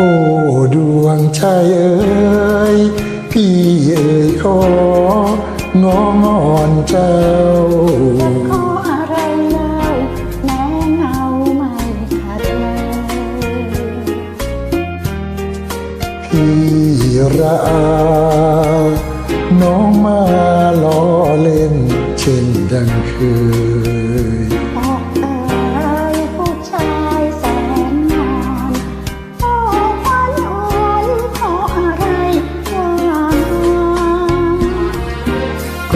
โอ้ดวงใจเอ๋ยพี่เอ๋ยขององอนเจ้าขออะไรเล่าแม้เงาไม่ขาดเลยพี่ระอาน้องมาล้อเล่นเช่นดังเคย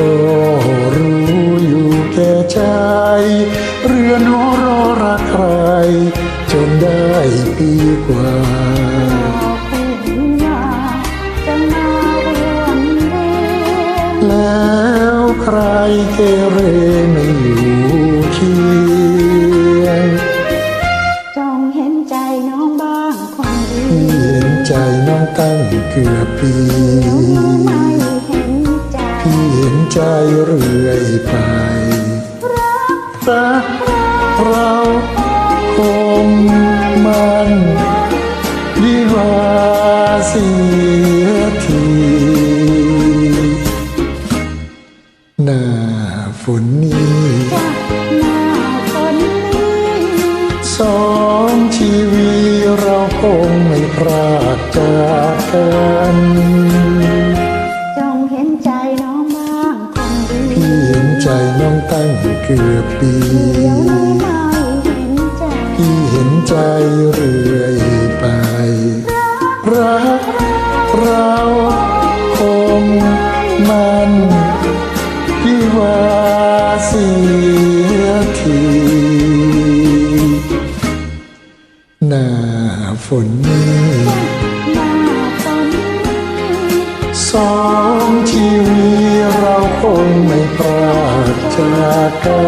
ก็รู้อยู่แก่ใจ เรือนหอรอรักใคร จนได้ปีกว่าบอกผู้หญิงว่าจะมาร่วมเรียนแล้วใครเกเรไม่อยู่เคียงจงเห็นใจน้องบ้างคนดีพี่เห็นใจน้องตั้งเกือบปี ใจเรื่อยไปรักเราคงมันดีกว่าเสียทีหน้าฝนนี้หน้าคนนี้สองชีวิตเราคงไม่พรากจากกัน เกือบปีที่เห็นใจพี่เห็นใจเรื่อยไป รักเราคงมันพี่ว่าเสียทีหน้าฝนนี้สองชีวิตเราคงไม่พรา กจากกั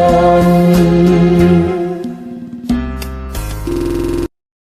น